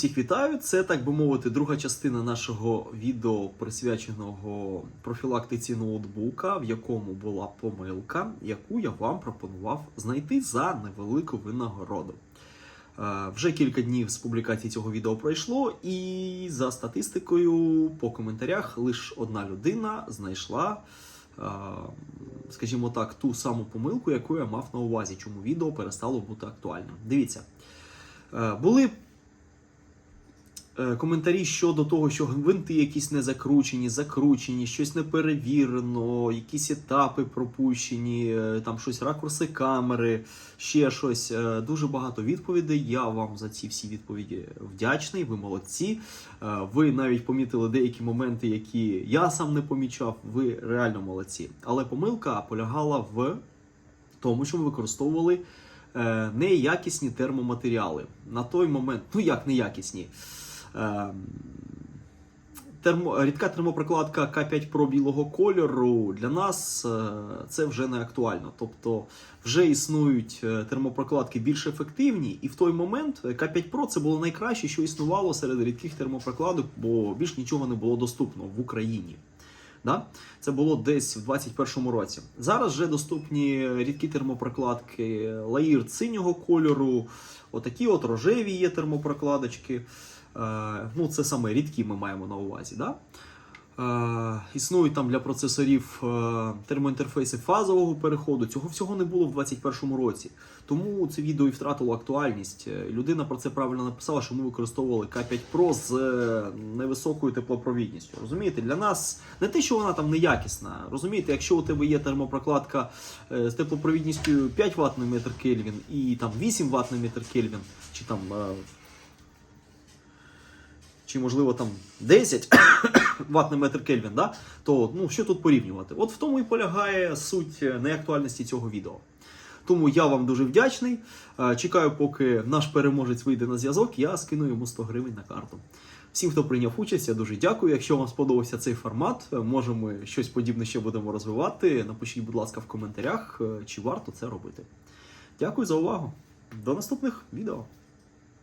Всіх вітаю! Це так би мовити, друга частина нашого відео присвяченого профілактиці ноутбука, в якому була помилка, яку я вам пропонував знайти за невелику винагороду. Е, Вже кілька днів з публікації цього відео пройшло, і за статистикою по коментарях лише одна людина знайшла, е, скажімо так, ту саму помилку, яку я мав на увазі, чому відео перестало бути актуальним. Дивіться, е, були коментарі щодо того, що гвинти якісь не закручені, закручені, щось не перевірено, якісь етапи пропущені, е, там щось ракурси камери, ще щось. Е, Дуже багато відповідей. Я вам за ці всі відповіді вдячний. Ви молодці. Е, Ви навіть помітили деякі моменти, які я сам не помічав. Ви реально молодці. Але помилка полягала в тому, що ми використовували е, неякісні термоматеріали. На той момент, ну як неякісні. Е, термо, рідка термопрокладка К5 Pro білого кольору для нас е, це вже не актуально. Тобто вже існують е, термопрокладки більш ефективні, і в той момент К5 Pro це було найкраще, що існувало серед рідких термопрокладок, бо більш нічого не було доступно в Україні. Да? Це було десь в 2021 році. Зараз вже доступні рідкі термопрокладки лаїр синього кольору, отакі от рожеві є термопрокладочки. Е, ну, це саме рідкі ми маємо на увазі. Да? Е, існують там для процесорів е, термоінтерфейси фазового переходу. Цього всього не було в 2021 році. Тому це відео і втратило актуальність. Е, Людина про це правильно написала, що ми використовували К5 Pro з невисокою теплопровідністю. Розумієте, для нас не те, що вона там неякісна. Розумієте, якщо у тебе є термопрокладка з теплопровідністю 5 Вт на метр Кельвін і там 8 Вт на метр Кельвін, чи там. чи можливо там 10 Вт на метр Кельвін, да? то ну, що тут порівнювати? От в тому і полягає суть неактуальності цього відео. Тому я вам дуже вдячний. Е, Чекаю, поки наш переможець вийде на зв'язок, я скину йому 100 гривень на карту. Всім, хто прийняв участь, я дуже дякую. Якщо вам сподобався цей формат, е, може ми щось подібне ще будемо розвивати. Напишіть, будь ласка, в коментарях, е, чи варто це робити. Дякую за увагу. До наступних відео.